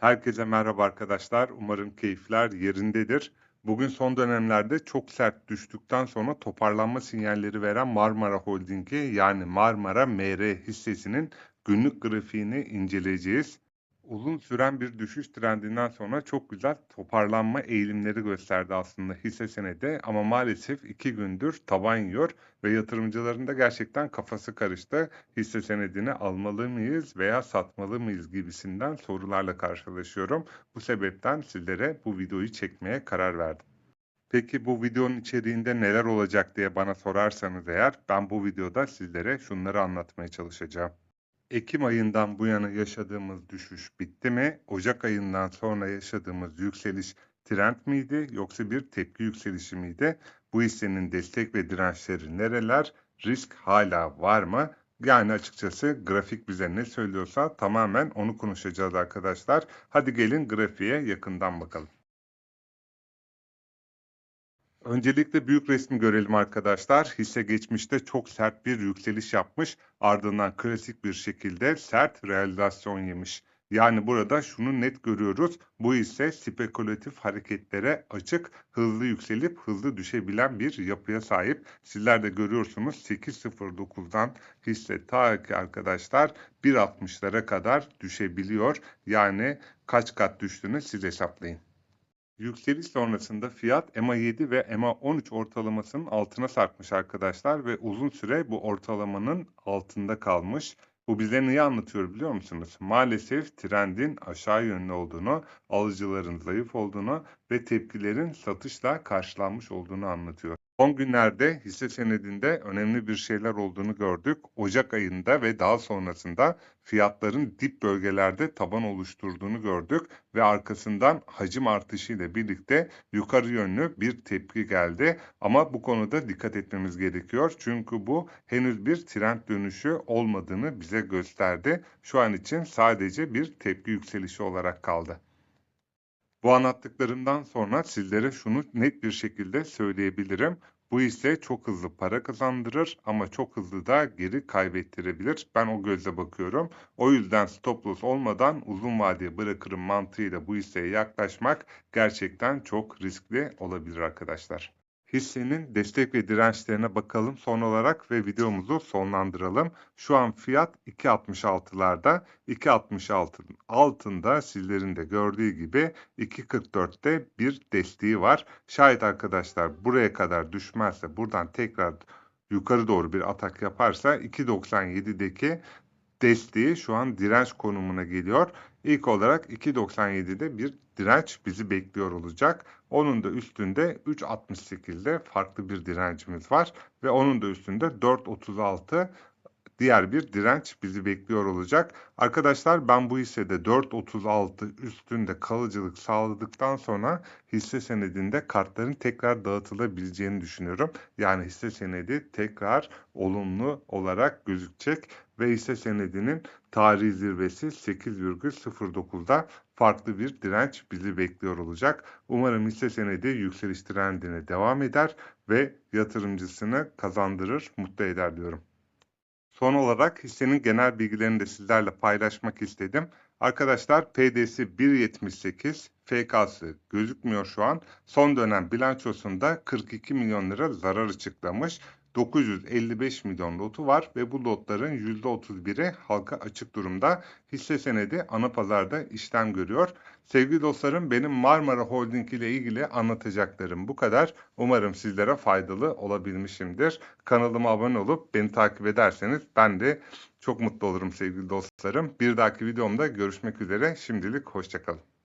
Herkese merhaba arkadaşlar. Umarım keyifler yerindedir. Bugün son dönemlerde çok sert düştükten sonra toparlanma sinyalleri veren Marmara Holding'i yani Marmara MR hissesinin günlük grafiğini inceleyeceğiz. Uzun süren bir düşüş trendinden sonra çok güzel toparlanma eğilimleri gösterdi aslında hisse senedi ama maalesef iki gündür taban yiyor ve yatırımcıların da gerçekten kafası karıştı. Hisse senedini almalı mıyız veya satmalı mıyız gibisinden sorularla karşılaşıyorum. Bu sebepten sizlere bu videoyu çekmeye karar verdim. Peki bu videonun içeriğinde neler olacak diye bana sorarsanız eğer ben bu videoda sizlere şunları anlatmaya çalışacağım. Ekim ayından bu yana yaşadığımız düşüş bitti mi? Ocak ayından sonra yaşadığımız yükseliş trend miydi yoksa bir tepki yükselişi miydi? Bu hissenin destek ve dirençleri nereler? Risk hala var mı? Yani açıkçası grafik bize ne söylüyorsa tamamen onu konuşacağız arkadaşlar. Hadi gelin grafiğe yakından bakalım. Öncelikle büyük resmi görelim arkadaşlar. Hisse geçmişte çok sert bir yükseliş yapmış. Ardından klasik bir şekilde sert realizasyon yemiş. Yani burada şunu net görüyoruz. Bu ise spekülatif hareketlere açık, hızlı yükselip hızlı düşebilen bir yapıya sahip. Sizler de görüyorsunuz 8.09'dan hisse ta ki arkadaşlar 1.60'lara kadar düşebiliyor. Yani kaç kat düştüğünü siz hesaplayın. Yükseliş sonrasında fiyat EMA 7 ve EMA 13 ortalamasının altına sarkmış arkadaşlar ve uzun süre bu ortalamanın altında kalmış. Bu bize neyi anlatıyor biliyor musunuz? Maalesef trendin aşağı yönlü olduğunu, alıcıların zayıf olduğunu ve tepkilerin satışla karşılanmış olduğunu anlatıyor. Son günlerde hisse senedinde önemli bir şeyler olduğunu gördük. Ocak ayında ve daha sonrasında fiyatların dip bölgelerde taban oluşturduğunu gördük ve arkasından hacim artışı ile birlikte yukarı yönlü bir tepki geldi. Ama bu konuda dikkat etmemiz gerekiyor. Çünkü bu henüz bir trend dönüşü olmadığını bize gösterdi. Şu an için sadece bir tepki yükselişi olarak kaldı. Bu anlattıklarımdan sonra sizlere şunu net bir şekilde söyleyebilirim. Bu ise çok hızlı para kazandırır ama çok hızlı da geri kaybettirebilir. Ben o gözle bakıyorum. O yüzden stop loss olmadan uzun vadeye bırakırım mantığıyla bu hisseye yaklaşmak gerçekten çok riskli olabilir arkadaşlar hissenin destek ve dirençlerine bakalım son olarak ve videomuzu sonlandıralım. Şu an fiyat 2.66'larda. 2.66'nın altında sizlerin de gördüğü gibi 2.44'te bir desteği var. Şayet arkadaşlar buraya kadar düşmezse buradan tekrar yukarı doğru bir atak yaparsa 2.97'deki desteği şu an direnç konumuna geliyor. İlk olarak 2.97'de bir direnç bizi bekliyor olacak. Onun da üstünde 3.68'de farklı bir direncimiz var. Ve onun da üstünde 4.36 diğer bir direnç bizi bekliyor olacak. Arkadaşlar ben bu hissede 4.36 üstünde kalıcılık sağladıktan sonra hisse senedinde kartların tekrar dağıtılabileceğini düşünüyorum. Yani hisse senedi tekrar olumlu olarak gözükecek ve hisse senedinin tarihi zirvesi 8,09'da farklı bir direnç bizi bekliyor olacak. Umarım hisse senedi yükseliş trendine devam eder ve yatırımcısını kazandırır, mutlu eder diyorum. Son olarak hissenin genel bilgilerini de sizlerle paylaşmak istedim. Arkadaşlar PD'si 1.78, FK'sı gözükmüyor şu an. Son dönem bilançosunda 42 milyon lira zarar açıklamış. 955 milyon lotu var ve bu lotların %31'i halka açık durumda. Hisse senedi ana pazarda işlem görüyor. Sevgili dostlarım benim Marmara Holding ile ilgili anlatacaklarım bu kadar. Umarım sizlere faydalı olabilmişimdir. Kanalıma abone olup beni takip ederseniz ben de çok mutlu olurum sevgili dostlarım. Bir dahaki videomda görüşmek üzere. Şimdilik hoşçakalın.